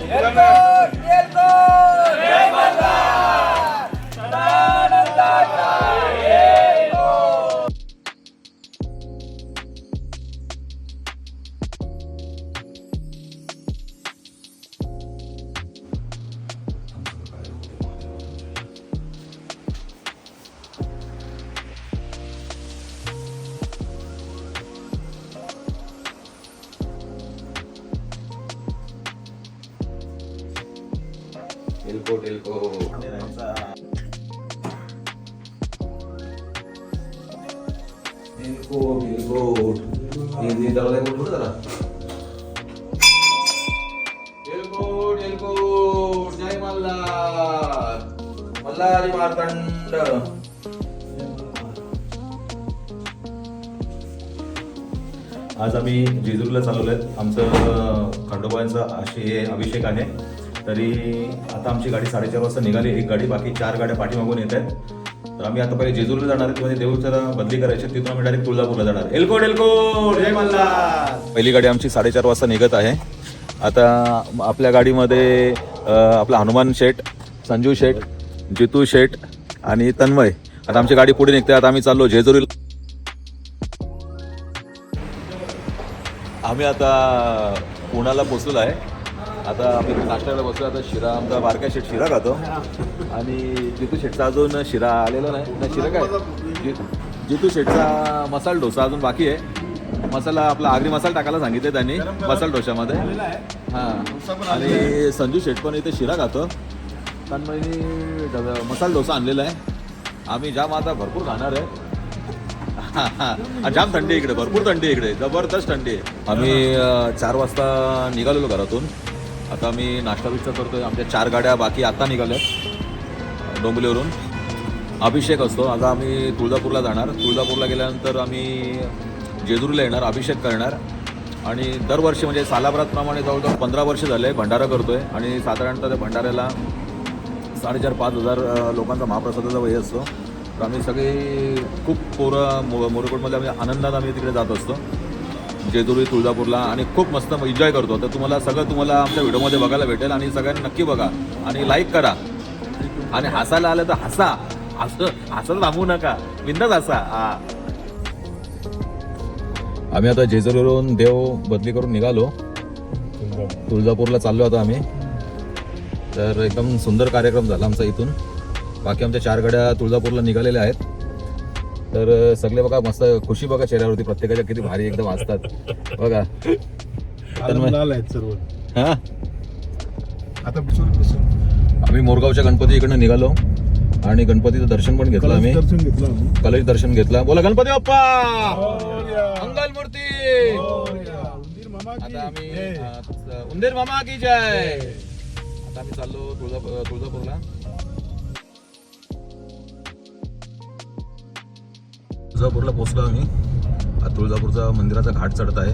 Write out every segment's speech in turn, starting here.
एलकोट एलकोट एलकोट हिंदी दरवाजा कुठं जरा एलकोट एलकोट जय मल्हार मल्हारी मार्तंड आज आम्ही जेजुरीला चालवलं आहेत आमचं खंडोबांचा अशी अभिषेक आहे. तरी आता आमची गाडी साडेचार वाजता निघाली. एक गाडी बाकी चार गाड्या पाठीमागून येत आहेत. आम्ही आता पहिले जेजुरीला जाणार आहे म्हणजे देऊच्या बदली करायची तिथून आम्ही डायरेक्ट तुळजापूरला जाणार. एलकोट एलकोट जय मल्हार! पहिली गाडी आमची साडेचार वाजता निघत आहे. आता आपल्या गाडीमध्ये आपला हनुमान शेठ संजू शेठ जितू शेठ आणि तन्मय. आता आमची गाडी पुढे निघते आता आम्ही चाललो जेजुरीला आम्ही आता पुण्याला पोचलेलो आहे. आता आम्ही नाश्त्याला बसलो आता शिरा आमचा बारका शेट शिरा खातो. आणि जितू शेटचा अजून शिरा आलेला नाही. नाही शिरा काय? जितू शेटचा मसाला डोसा अजून बाकी आहे. मसाला आपला आगरी मसाला टाकायला सांगितले त्यांनी मसाला डोशामध्ये. हां. आणि संजू शेट पण इथे शिरा खातो. डब- मसाला डोसा आणलेला आहे. आम्ही जाम आता भरपूर खाणार आहे. जाम थंडी आहे इकडे. भरपूर थंडी इकडे. जबरदस्त थंडी आहे. आम्ही चार वाजता निघालेलो घरातून. आता मी नाश्ता बिष्टा करतोय. आमच्या चार गाड्या बाकी आता निघाल्या डोंबिवलीवरून. अभिषेक असतो. आता आम्ही तुळजापूरला जाणार. तुळजापूरला गेल्यानंतर आम्ही जेजुरीला येणार अभिषेक करणार. आणि दरवर्षी म्हणजे सालाभरातप्रमाणे जवळजवळ पंधरा वर्ष झाले भंडारा करतोय. आणि साधारणतः त्या भंडाऱ्याला साडेचार पाच हजार लोकांचा महाप्रसादाचा वय असतो. तर आम्ही सगळे खूप पोरं मो मोरकोटमध्ये आम्ही म्हणजे आनंदात आम्ही तिकडे जात असतो. जेजुरी तुळजापूरला आणि खूप मस्त एन्जॉय करतो तर तुम्हाला सगळं तुम्हाला आमच्या व्हिडिओमध्ये बघायला भेटेल आणि सगळ्यांनी नक्की बघा आणि लाईक करा. आणि हसायला आलं तर हसा. हस हसत थांबू नका. बिंदाच हसा. हा. आम्ही आता जेजुरीवरून देव बदली करून निघालो. तुळजापूरला चाललो आता आम्ही. तर एकदम सुंदर कार्यक्रम झाला आमचा इथून. बाकी आमच्या चार गाड्या तुळजापूरला निघालेल्या आहेत. तर सगळे बघा मस्त खुशी बघा चेहऱ्यावरती प्रत्येकाच्या किती भारी एकदम असतात बघा. सर्व. हा? आता आम्ही मोरगावच्या गणपती इकडनं निघालो आणि गणपतीचं दर्शन पण घेतलं आम्ही. कलेश दर्शन घेतला. बोला गणपती बाप्पा. मंगल मूर्ती. उंदीर मामा की आता आम्ही जय. अं, उंदीर मामा की जय! आता आम्ही चाललो तुळजा तुळजापूरला. तुळजापूरला पोहोचलो आम्ही. तुळजापूरचा मंदिराचा घाट चढत आहे.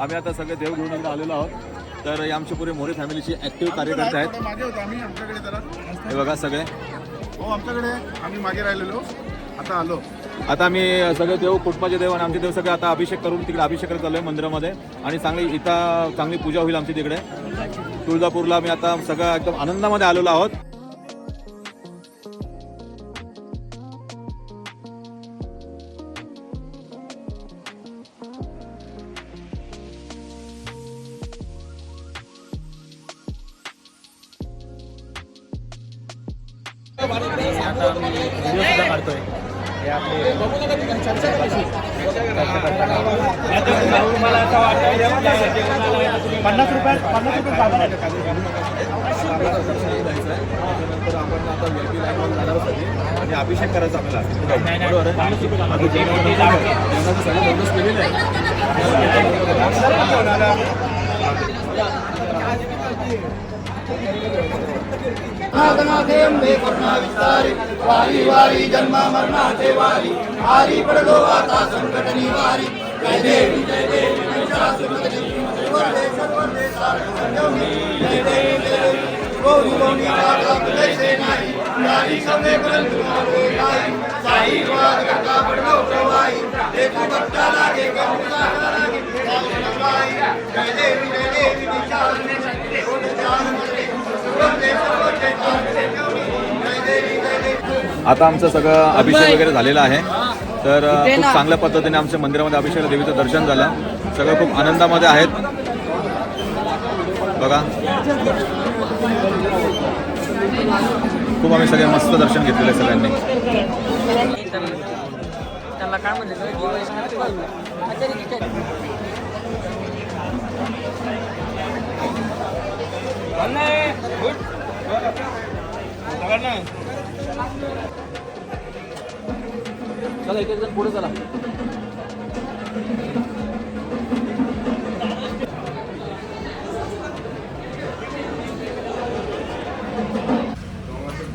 आम्ही आता सगळे देव घेऊन इकडे आलेलो आहोत. तर आमचे पुरे मोरे फॅमिलीचे ऍक्टिव्ह कार्यकर्ते आहेत. हे बघा सगळे. हो आमच्याकडे आम्ही मागे राहिलेलो. आता आलो. आता आम्ही सगळे देव कुटुंबाचे देव आणि आमचे देव सगळे आता अभिषेक करून तिकडे अभिषेक करत चाललोय मंदिरामध्ये. आणि चांगली इथं चांगली पूजा होईल आमची तिकडे. तुळजापूरला मी आता सगळं एकदम आनंदामध्ये आलेलो आहोत. पन्नास रुपये पन्नास रुपये आहे आपण आता वर जाणार. आणि अभिषेक करायचा आपल्याला करुणा विस्तारे वारी वारी जन्म मरणाचे वारी आरी पडलो आता संकट निवारी आता आमचं सगळं अभिषेक वगैरे झालेला आहे. तर खूप चांगल्या पद्धतीने आमच्या मंदिरामध्ये अभिषेक देवीचं दर्शन झालं. सगळं खूप आनंदामध्ये आहेत. बघा. खूप आम्ही सगळे मस्त दर्शन घेतलेलं आहे सगळ्यांनी. त्याला काय चला एक एक जण पुढे चला.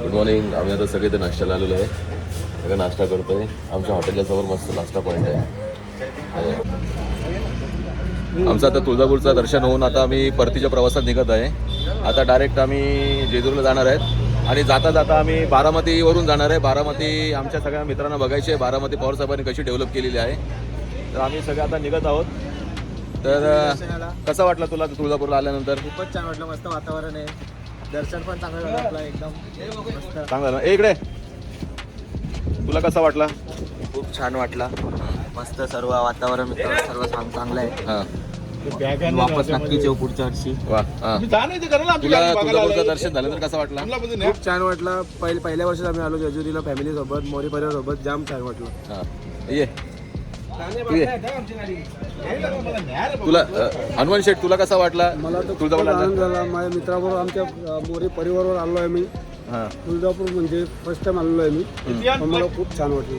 गुड मॉर्निंग आम्ही आता सगळे ते नाश्त्याला आलेलो आहे. सगळं नाश्ता करतोय. आमच्या हॉटेलच्या समोर मस्त नाश्ता पॉईंट आहे. आमचं आता तुळजापूरचं दर्शन होऊन आता आम्ही परतीच्या प्रवासात निघत आहे. आता डायरेक्ट आम्ही जेजूरला जाणार आहेत. आणि जाता जाता आम्ही बारामतीवरून जाणार आहे. बारामती आमच्या सगळ्या मित्रांना बघायची आहे. बारामती पवार साहेबांनी कशी डेव्हलप केलेली आहे. तर आम्ही सगळे आता निघत आहोत. तर कसा वाटला तुला तुळजापूरला आल्यानंतर? खूपच छान वाटलं. मस्त वातावरण आहे. दर्शन पण चांगलं झालं आपलं एकदम. चांगलं ना इकडे. तुला कसा वाटला? खूप छान वाटला. मस्त सर्व वातावरण सर्व चांग- चांगलं आहे. हां. वापस नक्कीच येऊ पुढच्या वर्षी. वा हां. तुला तुळजापूरचं दर्शन झालं तर कसा वाटला? खूप छान वाटलं. पहिले पहिल्या वर्षात आम्ही आलो जेजुरीला फॅमिली सोबत मोरी परिवार सोबत जाम छान वाटलं. हां. ये. तू ये. तुला अ, हनुमान शेठ तुला कसा वाटला? मला तर तुळजापूरला आनंद झाला. माझ्या मित्राबरोबर आमच्या अ, मोरी परिवारावर आलो आहे मी. हां. तुळजापूर म्हणजे फर्स्ट टाइम आलेलो आहे मी पण मला खूप छान वाटलं.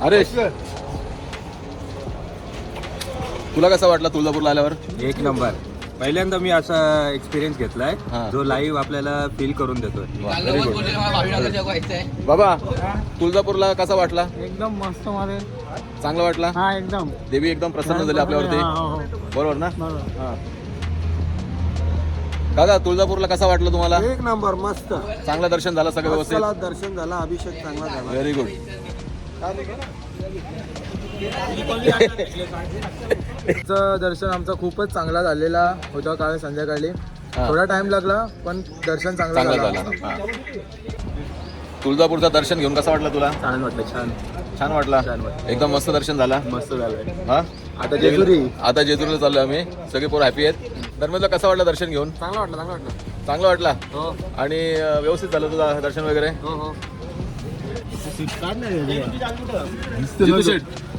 अरे तुला कसा वाटला तुळजापूरला आल्यावर? एक नंबर. पहिल्यांदा मी असा एक्सपिरियन्स घेतलाय हा. जो लाईव्ह आपल्याला फील करून देतोय. बाबा तुळजापूरला कसा वाटला? एकदम मस्त मध्ये. चांगला वाटला? हा एकदम. देवी एकदम प्रसन्न झाली आपल्यावरती. बरोबर ना? हां. दादा तुळजापूरला कसा वाटलं तुम्हाला? एक नंबर मस्त. चांगलं दर्शन झालं सगळं व्यवस्थित? दर्शन झालं अभिषेक चांगला झाला. व्हेरी गुड दर्शन आमचा खूपच चांगला झालेला होता काल संध्याकाळी. थोडा टाइम लागला पण दर्शन चांगलं चांगलं झालं. झालं. तुळजापूरचं दर्शन घेऊन कसा वाटला तुला? छान वाटलं छान. छान वाटला? छान वाटलं. एकदम मस्त दर्शन झाला? मस्त झालंय हा? आता जेजुरी. आता जेजुरीला चाललोय आम्ही. सगळे पोरं हॅपी आहेत. दरम्यानला कसं वाटलं दर्शन घेऊन? चांगला वाटलं चांगला वाटलं. चांगलं वाटला? हो. आणि अं, व्यवस्थित झालं तुझं दर्शन वगैरे? हो हो.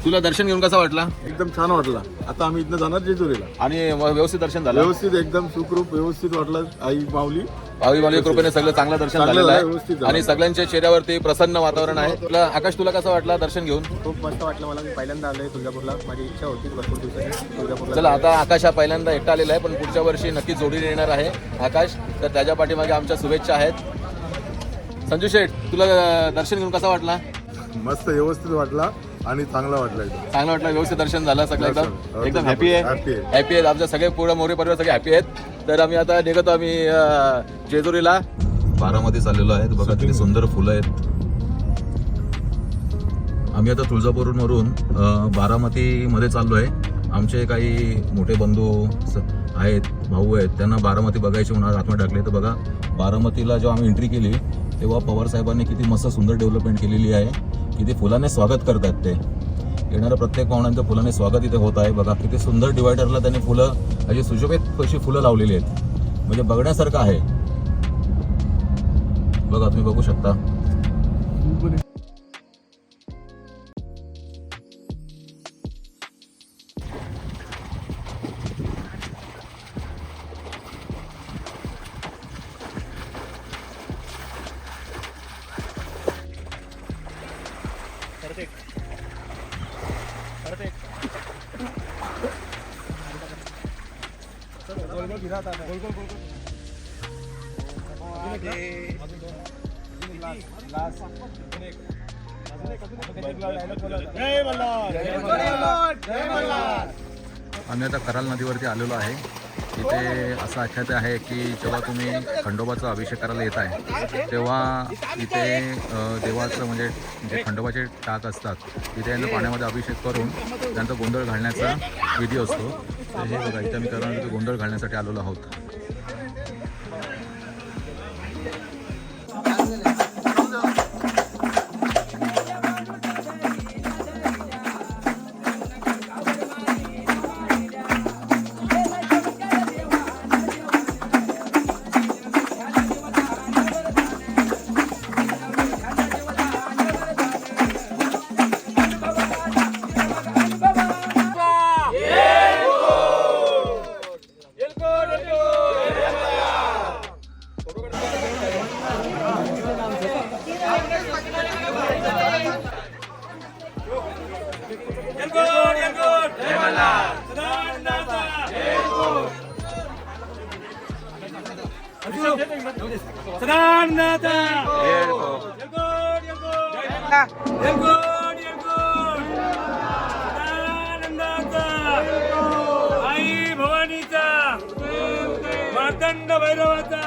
तुला दर्शन घेऊन कसा वाटला? एकदम छान वाटला. आता आम्ही इथनं जाणार जेजुरीला. आणि व्यवस्थित दर्शन झालं? व्यवस्थित एकदम सुखरूप व्यवस्थित वाटलं. आई माऊली. भावी मालवी कृपेने सगळं चांगलं दर्शन झालेलं आहे. आणि सगळ्यांच्या चेहऱ्यावरती प्रसन्न वातावरण आहे. तुला आकाश तुला कसं वाटला दर्शन घेऊन? खूप मस्त वाटलं मला. मी पहिल्यांदा आलोय तुळजापूरला. माझी इच्छा होती भरपूर तुळजापूरला चला आता आकाश हा पहिल्यांदा एकटा आलेला आहे पण पुढच्या वर्षी नक्की जोडीने येणार आहे आकाश. तर त्याच्या पाठीमागे आमच्या शुभेच्छा आहेत. संजू शेठ तुला दर्शन घेऊन कसा वाटला? मस्त व्यवस्थित वाटला आणि चांगला वाटला एकदम. चांगलं वाटलं व्यवस्थित दर्शन झालं सगळं एकदम. एकदम हॅपी आहे? Happy आहे. हॅपी आहेत आमचे सगळे पूर्ण मोरे परिवार सगळे हॅपी आहेत. तर आम्ही आता निघतो आम्ही अं, जेजुरीला. बारामती चाललेलो आहे बघा किती सुंदर फुलं आहेत. आम्ही आता तुळजापूरवरून अं, बारामतीमध्ये चाललो आहे आमचे काही मोठे बंधू स- आहेत भाऊ आहेत. त्यांना बारामती बघायची म्हणून आज आतमध्ये टाकले. तर बघा बारामतीला जेव्हा आम्ही एंट्री केली तेव्हा पवार साहेबांनी किती मस्त सुंदर डेव्हलपमेंट केलेली आहे. किती फुलाने स्वागत करतात ते. येणाऱ्या प्रत्येक पाहुण्यांचं फुलाने स्वागत इथे होत आहे. बघा किती सुंदर डिवायडरला त्यांनी फुलं अशी सुशोभित अशी फुलं लावलेली आहेत. म्हणजे बघण्यासारखं आहे. बघा तुम्ही बघू शकता. आम्ही आता कराल नदीवरती आलेलो आहे. तिथे असं आख्यात आहे की जेव्हा तुम्ही खंडोबाचा अभिषेक करायला येत आहे तेव्हा इथे देवाचं म्हणजे जे खंडोबाचे टाक असतात तिथे यांना पाण्यामध्ये अभिषेक करून त्यांचा गोंधळ घालण्याचा विधी असतो. हे बघा इथे आम्ही करा गोंधळ घालण्यासाठी आलेलो आहोत. ¡Magna Vairava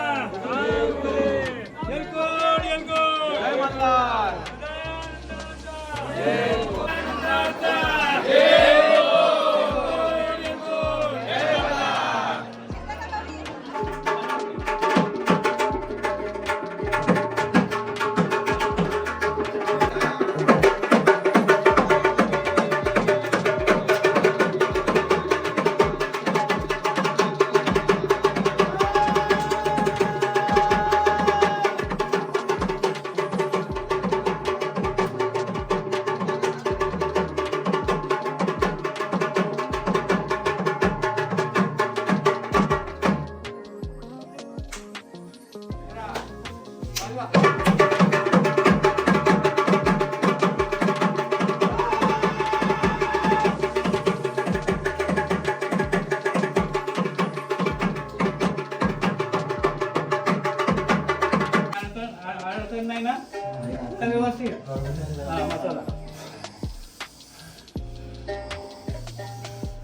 व्यवस्थित हा मसाला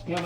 या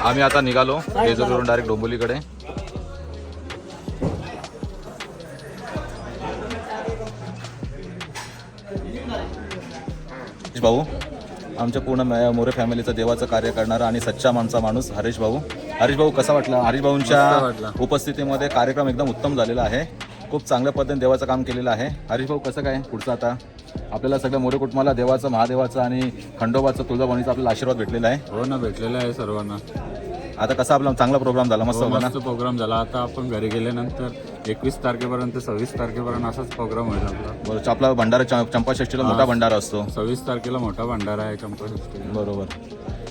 आम्ही आता निघालो जेजुरीवरून डायरेक्ट डोंबोलीकडे हरीश भाऊ आमच्या पूर्ण मोरे फॅमिलीचं देवाचं कार्य करणारा आणि सच्चा माणसा माणूस हरीश भाऊ. हरीश भाऊ कसा वाटला? हरीश भाऊंच्या उपस्थितीमध्ये कार्यक्रम एकदम उत्तम झालेला आहे. खूप चांगल्या पद्धतीने देवाचं काम केलेलं आहे. हरीश भाऊ कसं काय? पुढचं आता? आपल्याला सगळ्या मोरे कुटुंबाला देवाचं महादेवाचं आणि खंडोबाचं तुळजाभवानीचा आपल्याला आशीर्वाद भेटलेला आहे. हो ना भेटलेलं आहे सर्वांना. आता कसा आपला चांगला प्रोग्राम झाला मस्त हो, होता ना? मस्त प्रोग्राम झाला. आता आपण घरी गेल्यानंतर एकवीस तारखेपर्यंत सव्वीस तारखेपर्यंत असाच प्रोग्राम होईल आपला. बरं आपला भंडारा च- चंपाषष्ठीला मोठा भंडारा असतो. सव्वीस तारखेला मोठा भंडारा आहे चंपाषष्ठी बरोबर.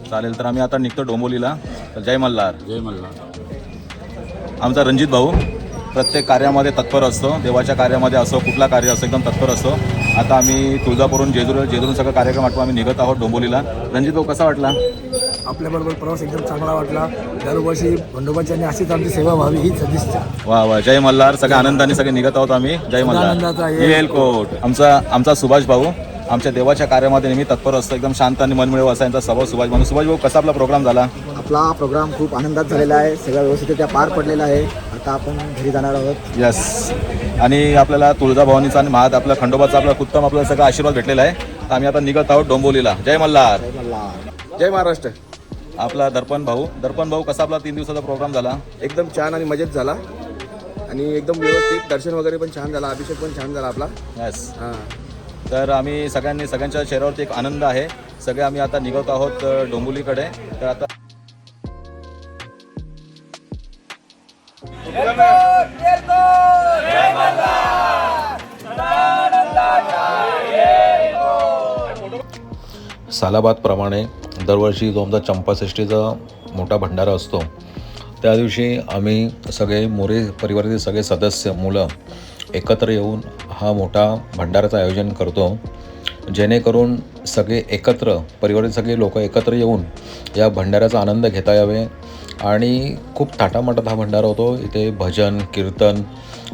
चालेल तर आम्ही आता निघतो डोंबोलीला. तर जय मल्हार. जय मल्हार. आमचा रणजित भाऊ प्रत्येक कार्यामध्ये तत्पर असतो. देवाच्या कार्यामध्ये असो कुठला कार्य असो एकदम तत्पर असतो. आता आम्ही तुळजापूरून जेजूर जेजूरून सगळं कार्यक्रम आठवून आम्ही निघत आहोत डोंबोलीला रणजित भाऊ कसा वाटला? आपल्याबरोबर प्रवास एकदम चांगला वाटला. दरवर्षी खंडोबाची आणि अशीच आमची सेवा व्हावी हीच सदिच्छा. वा वा. जय मल्हार. सगळ्या आनंदाने सगळे निघत आहोत आम्ही. जय मल्हार. येल कोट. आमचा आमचा सुभाष भाऊ आमच्या देवाच्या कार्यामध्ये नेहमी तत्पर असतो. एकदम शांत आणि मनमिळव असा यांचा स्वभाव सुभाष भाऊ. सुभाष भाऊ कसा आपला प्रोग्राम झाला? आपला प्रोग्राम खूप आनंदात झालेला आहे. सगळं व्यवस्थितरित्या पार पडलेला आहे. आता आपण घरी जाणार आहोत. यस आणि आपल्याला तुळजाभवानीचा आणि महाद आपला खंडोबाचा आपला उत्तम आपल्याला सगळा आशीर्वाद भेटलेला आहे. तर आम्ही आता निघत आहोत डोंबोलीला. जय मल्हार. जय महाराष्ट्र. आपला दर्पण भाऊ. दर्पण भाऊ कसा आपला तीन दिवसाचा प्रोग्राम झाला? एकदम छान आणि मजेत झाला. आणि एकदम व्यवस्थित दर्शन वगैरे पण छान झाला अभिषेक पण छान झाला आपला. यस हां. तर आम्ही सगळ्यांनी सगळ्यांच्या चेहऱ्यावरती एक आनंद आहे. सगळे आम्ही आता निघत आहोत अ, डोंबिवलीकडे तर आता सालाबादप्रमाणे दरवर्षी जो आमचा चंपाषष्ठीचा मोठा भंडारा असतो त्या दिवशी आम्ही सगळे मोरे परिवारातील सगळे सदस्य मुलं एकत्र येऊन हा मोठा भंडाराचं आयोजन करतो. जेणेकरून सगळे एकत्र परिवारातील सगळे लोक एकत्र येऊन या भंडाऱ्याचा आनंद घेता यावे आणि खूप थाटामाटात हा भंडारा होतो. इथे भजन कीर्तन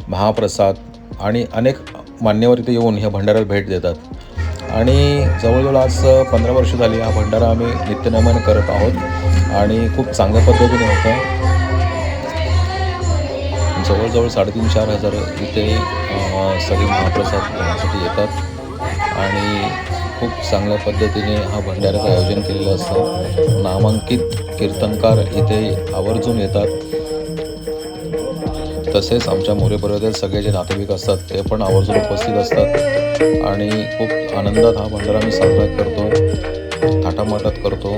महाप्रसाद आणि अनेक मान्यवर इथे येऊन ह्या भंडाऱ्याला भेट देतात. आणि जवळजवळ आज पंधरा वर्ष झाली हा भंडारा आम्ही नित्यनमन करत आहोत. आणि खूप चांगल्या पद्धतीने होतं जवळजवळ साडेतीन चार हजार इथे सगळे महाप्रसाद घेण्यासाठी येतात. आणि खूप चांगल्या पद्धतीने हा भंडाऱ्याचं आयोजन केलेलं असतं. नामांकित कीर्तनकार इथे आवर्जून येतात. तसेच आमच्या मोरे परिवारातील सगळे जे नातेवाईक असतात ते पण आवर्जून उपस्थित असतात. आणि खूप आनंदात हा भंडारा आम्ही साजरा करतो. थाटामाटात करतो.